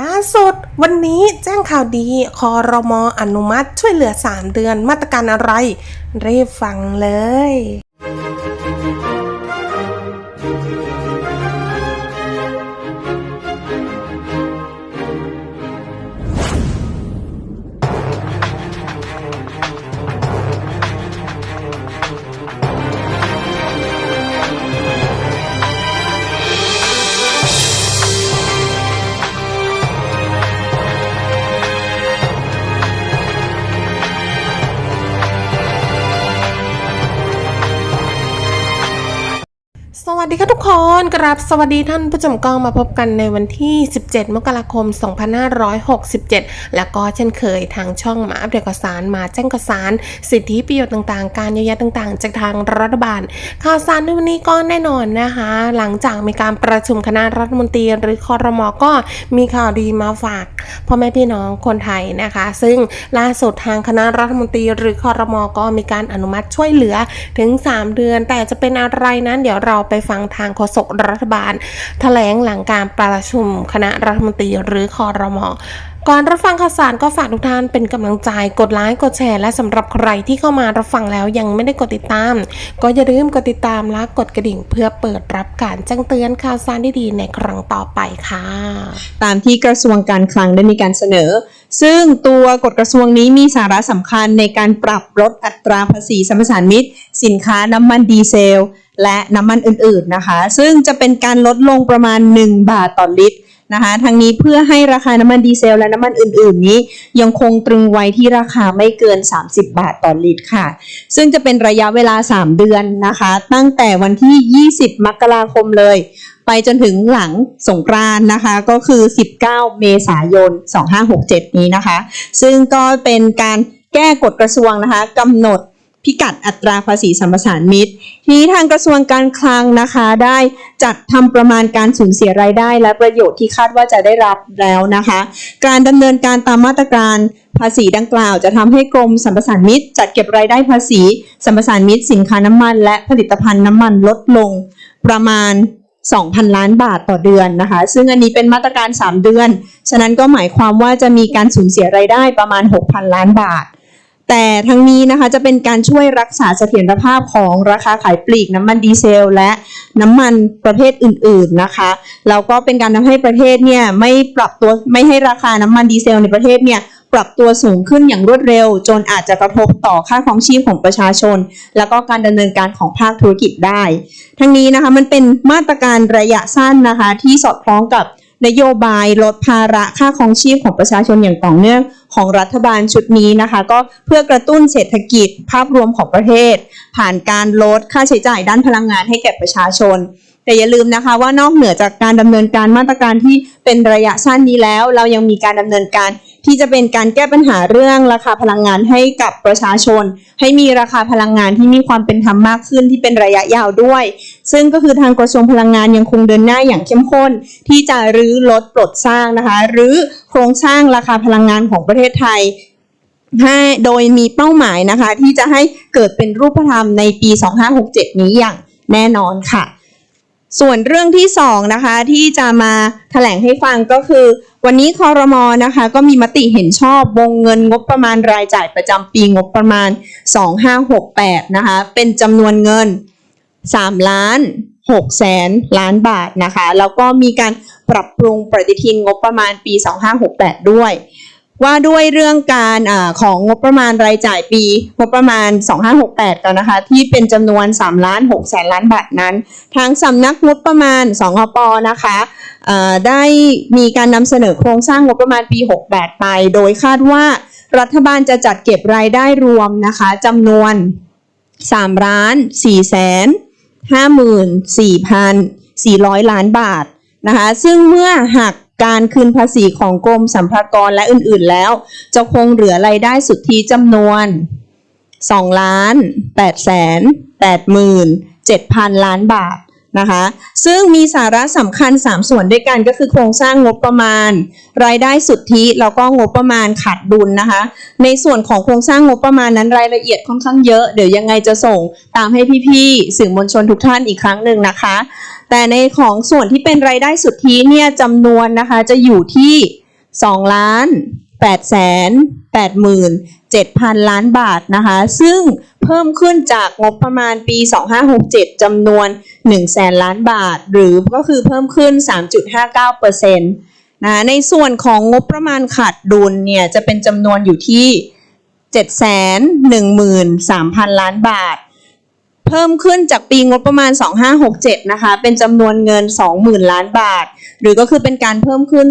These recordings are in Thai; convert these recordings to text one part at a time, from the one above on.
ล่าสุด วันนี้แจ้งข่าวดีคอรมออนุมัติช่วยเหลือ 3 เดือนมาตรการอะไร รีบฟังเลย ดีค่ะทุกคนกราบสวัสดีท่านผู้ชมกองมาพบกันในวันที่ 17 มกราคม 2567 แล้วก็เช่นเคยทางช่องมาอัปเดตข่าวสารมาแจ้งข่าวสาร สิทธิประโยชน์ต่างๆ การเยียวยาต่างๆ จากทางรัฐบาล ข่าวสารในวันนี้ก็แน่นอนนะคะ หลังจากมีการประชุมคณะรัฐมนตรีหรือคอรมอก็มีข่าวดีมาฝากพ่อแม่พี่น้องคนไทยนะคะ ซึ่งล่าสุดทางคณะรัฐมนตรีหรือคอรมอก็มีการอนุมัติช่วยเหลือถึง 3 เดือน แต่จะเป็นอะไรนั้นเดี๋ยวเราไปฟังทางโฆษกรัฐบาล แถลงหลังการประชุมคณะรัฐมนตรีหรือคอรมอก่อนรับฟังข่าวสารก็ฝากทุกท่านเป็นกำลังใจกดไลค์กดแชร์ และสำหรับใครที่เข้ามารับฟังแล้วยังไม่ได้กดติดตาม ก็อย่าลืมกดติดตามและกดกระดิ่ง เพื่อเปิดรับการแจ้งเตือนข่าวสารดีๆในครั้งต่อไปค่ะ ตามที่กระทรวงการคลังได้มีการเสนอ ซึ่งตัวกฎกระทรวงนี้มีสาระสำคัญในการปรับลดอัตราภาษีสัมปทานมิตร สินค้าน้ำมันดีเซล และน้ำมันอื่นๆนะคะ ซึ่งจะเป็นการลดลงประมาณ 1 บาทต่อลิตรนะคะทางนี้เพื่อให้ราคาน้ำมันดีเซลและน้ำมันอื่น ๆ นี้ ยังคงตรึงไว้ที่ราคาไม่เกิน 30 บาทต่อลิตรค่ะ ซึ่งจะเป็นระยะเวลา 3 เดือนนะคะ ตั้งแต่วันที่ 20 มกราคมเลย ไปจนถึงหลังสงกรานนะคะ ก็คือ 19 เมษายน 2567 นี้นะคะ ซึ่งก็เป็นการแก้กฎกระทรวงนะคะกำหนดพิกัดอัตราภาษีสัมปทานมิตรทีนี้ทางกระทรวงการคลังนะคะ ได้จัดทำประมาณการสูญเสียรายได้ และประโยชน์ที่คาดว่าจะได้รับแล้วนะคะ การดำเนินการตามมาตรการภาษีดังกล่าว จะทำให้กรมสัมปทานมิตร จัดเก็บรายได้ภาษีสัมปทานมิตร สินค้าน้ำมัน และผลิตภัณฑ์น้ำมันลดลงประมาณ 2,000 ล้านบาทต่อเดือนนะคะ ซึ่งอันนี้เป็นมาตรการ 3 เดือน ฉะนั้นก็หมายความว่าจะมีการสูญเสียรายได้ประมาณ 6,000 ล้านบาท แต่ทั้งนี้นะคะจะเป็นการช่วยรักษาเสถียรภาพของราคาขายปลีกน้ำมันดีเซล และน้ำมันประเภทอื่นๆนะคะแล้วก็เป็นการทำให้ประเทศเนี่ยไม่ปรับตัวไม่ให้ราคาน้ำมันดีเซลในประเทศเนี่ย ปรับตัวสูงขึ้นอย่างรวดเร็ว จนอาจจะกระทบต่อค่าครองชีพของประชาชน แล้วก็การดำเนินการของภาคธุรกิจได้ ทั้งนี้นะคะมันเป็นมาตรการระยะสั้นนะคะ ที่สอดคล้องกับนโยบายลดภาระค่าครองชีพของประชาชนอย่างต่อเนื่องของรัฐบาลชุดนี้นะคะ ก็เพื่อกระตุ้นเศรษฐกิจภาพรวมของประเทศ ผ่านการลดค่าใช้จ่ายด้านพลังงานให้แก่ประชาชน แต่อย่าลืมนะคะว่านอกเหนือจากการดำเนินการมาตรการที่เป็นระยะสั้นนี้แล้ว เรายังมีการดำเนินการ ที่จะเป็นการแก้ปัญหาเรื่องราคาพลังงานให้กับประชาชน ให้มีราคาพลังงานที่มีความเป็นธรรมมากขึ้นที่เป็นระยะยาวด้วย ซึ่งก็คือทางกระทรวงพลังงานยังคงเดินหน้าอย่างเข้มข้น ที่จะรื้อลดปลดสร้างนะคะหรือโครงสร้างราคาพลังงานของประเทศไทยให้โดยมีเป้าหมายนะคะ ที่จะให้เกิดเป็นรูปธรรมในปี 2567 นี้อย่างแน่นอนค่ะ ส่วนเรื่องที่สองนะคะที่จะมาแถลงให้ฟังก็คือ วันนี้คอรมอนะคะก็มีมติเห็นชอบวงเงินงบประมาณรายจ่ายประจำปีงบประมาณ 2568นะคะเป็นจำนวนเงิน3ล้าน6แสนล้านบาทนะคะแล้วก็มีการปรับปรุงปฏิทินงบประมาณปี 2568 ด้วย ว่าด้วยเรื่องการอของงบประมาณรายจ่ายปีงบประมาณ 2568 กันนะคะ ที่เป็นจำนวน3ล้าน6แสนล้านบาทนั้น ทางสำนักงบประมาณ2องปนะคะได้มีการนำเสนอโครงสร้างงบประมาณปี 68 ไป โดยคาดว่ารัฐบาลจะจัดเก็บรายได้รวมนะคะจำนวน3ล้าน4แสน54,400 ล้านบาทนะคะ ซึ่งเมื่อหัก การคืนภาษีของกรมสัมภากรและอื่นๆแล้ว จะคงเหลือรายได้สุทธิจำนวน2ล้าน8แสน8หมื่น7,000 ล้านบาทนะคะ ซึ่งมีสาระสำคัญ 3 ส่วนด้วยกันก็คือโครงสร้างงบประมาณ รายได้สุทธิแล้วก็งบประมาณขาดดุลนะคะ ในส่วนของโครงสร้างงบประมาณนั้นรายละเอียดค่อนข้างเยอะ เดี๋ยวยังไงจะส่งตามให้พี่ๆสื่อมวลชนทุกท่านอีกครั้งหนึ่งนะคะ แต่ในของส่วนที่เป็นรายได้สุทธิเนี่ยจำนวนนะคะจะอยู่ที่2ล้าน8แสน8หมื่น7พันล้านบาทนะคะซึ่งเพิ่มขึ้นจากงบประมาณปี 2567จำนวน 1 แสนล้านบาท หรือก็คือเพิ่มขึ้น 3.59%นะในส่วนของงบประมาณขาดดุลเนี่ยจะเป็นจำนวนอยู่ที่ 713,000 ล้านบาท พิ่มขึ้นจากปีงบประมาณ 2567 นะคะ เป็นจำนวนเงิน 20,000 ล้านบาท หรือก็คือเป็นการเพิ่มขึ้น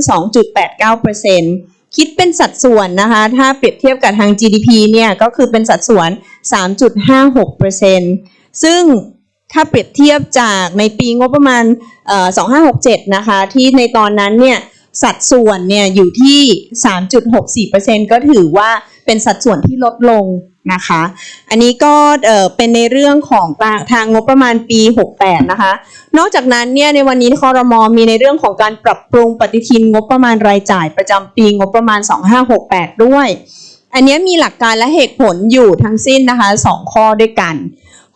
2.89%คิดเป็นสัดส่วนนะคะ ถ้าเปรียบเทียบกับทาง GDP เนี่ย ก็คือเป็นสัดส่วน 3.56%ซึ่งถ้าเปรียบเทียบจากในปีงบประมาณ 2567 นะคะ ที่ในตอนนั้นเนี่ยสัดส่วนเนี่ยอยู่ที่ 3.64%ก็ถือว่าเป็นสัดส่วนที่ลดลง นะคะ อันนี้ก็เป็นในเรื่องของทางงบประมาณปี 68 นะคะ นอกจากนั้นเนี่ยในวันนี้คอรมอมีในเรื่องของการปรับปรุงปฏิทินงบประมาณรายจ่ายประจำปีงบประมาณ 2568 ด้วย อันนี้มีหลักการและเหตุผลอยู่ทั้งสิ้นนะคะสองข้อด้วยกัน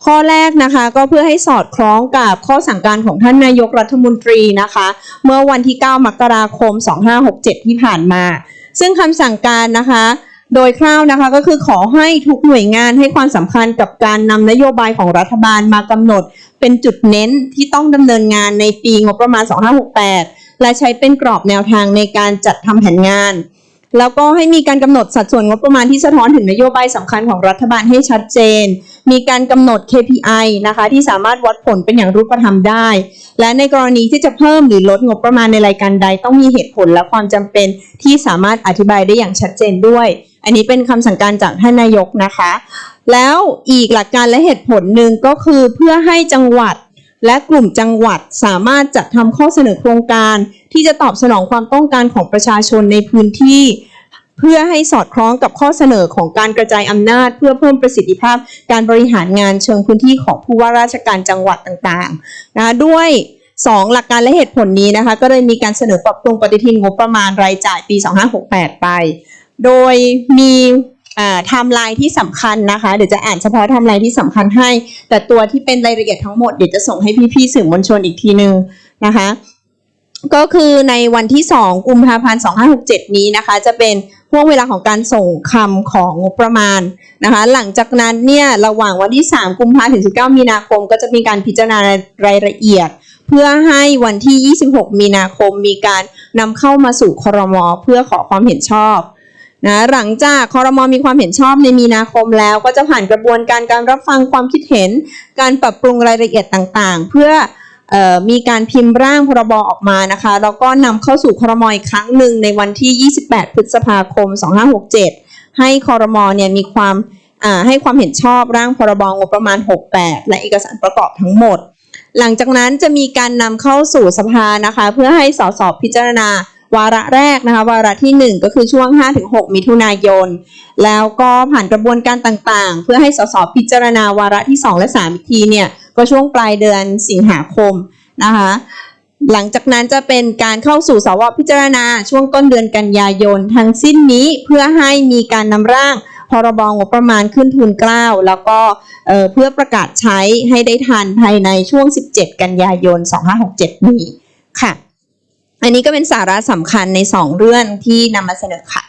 ข้อแรกนะคะก็เพื่อให้สอดคล้องกับข้อสั่งการของท่านนายกรัฐมนตรีนะคะ เมื่อวันที่ 9 มกราคม 2567 ที่ผ่านมา ซึ่งคำสั่งการนะคะ โดยคร่าวนะคะก็คือขอให้ทุกหน่วยงานให้ความสำคัญกับการนำนโยบายของรัฐบาลมากำหนด เป็นจุดเน้นที่ต้องดำเนินงานในปีงบประมาณ 2568 และใช้เป็นกรอบแนวทางในการจัดทำแผนงาน แล้วก็ให้มีการกำหนดสัดส่วนงบประมาณที่สะท้อนถึงนโยบายสำคัญของรัฐบาลให้ชัดเจน มีการกำหนด KPI นะคะที่สามารถวัดผลเป็นอย่างรูปธรรมได้ และในกรณีที่จะเพิ่มหรือลดงบประมาณในรายการใด ต้องมีเหตุผลและความจำเป็นที่สามารถอธิบายได้อย่างชัดเจนด้วย อันนี้เป็นคำสั่งการจากท่านนายกนะคะ แล้วอีกหลักการและเหตุผลหนึ่งก็คือเพื่อให้จังหวัดและกลุ่มจังหวัดสามารถจัดทำข้อเสนอโครงการ ที่จะตอบสนองความต้องการของประชาชนในพื้นที่ เพื่อให้สอดคล้องกับข้อเสนอของการกระจายอำนาจ เพื่อเพิ่มประสิทธิภาพ การบริหารงานเชิงพื้นที่ของผู้ว่าราชการจังหวัดต่างๆนะคะด้วย2หลักการและเหตุผลนี้นะคะ ก็เลยมีการเสนอปรับปรุงปฏิทินงบประมาณรายจ่ายปี 2568 ไป โดยมีไทม์ไลน์ที่สำคัญนะคะ เดี๋ยวจะอ่านเฉพาะไทม์ไลน์ที่สำคัญให้ แต่ตัวที่เป็นรายละเอียดทั้งหมดเดี๋ยวจะส่งให้พี่ๆสื่อมวลชนอีกทีนึงนะคะ ก็คือในวันที่ 2 กุมภาพันธ์ 2567 นี้นะคะ จะเป็นห่วงเวลาของการส่งคำของงบประมาณนะคะ หลังจากนั้นเนี่ยระหว่างวันที่ 3 กุมภาพันธ์ถึง 19 มีนาคม ก็จะมีการพิจารณารายละเอียด เพื่อให้วันที่ 26 มีนาคมมีการนำเข้ามาสู่ครม เพื่อขอความเห็นชอบ นะหลังจากคอรมอมีความเห็นชอบในมีนาคมแล้ว ก็จะผ่านกระบวนการการรับฟังความคิดเห็น การปรับปรุงรายละเอียดต่างๆ เพื่อมีการพิมพ์ร่างพรบออกมานะคะแล้วก็นำเข้าสู่ครมอีกครั้งหนึ่งในวันที่ 28 พฤษภาคม 2567 ให้คอรมอเนี่ยมีความให้ความเห็นชอบร่างพรบงบประมาณ 68 และเอกสารประกอบทั้งหมด หลังจากนั้นจะมีการนำเข้าสู่สภานะคะ เพื่อให้สสพิจารณา วาระแรกนะคะวาระที่ 1 ก็คือช่วง 5-6 มิถุนายน แล้วก็ผ่านกระบวนการต่างๆ เพื่อให้สสพิจารณาวาระที่ 2 และ 3 อีกทีเนี่ย ก็ช่วงปลายเดือนสิงหาคมนะคะหลังจากนั้นจะเป็นการเข้าสู่สวพิจารณาช่วงต้นเดือนกันยายน ทั้งสิ้นนี้เพื่อให้มีการนำร่างพรบงบประมาณขึ้นทุนกล้าว แล้วก็เเพื่อประกาศใช้ให้ได้ทันภายในช่วง 17 กันยายน 2567 นี้ค่ะ อันนี้ก็เป็นสาระสำคัญใน 2 เรื่องที่นำมาเสนอค่ะ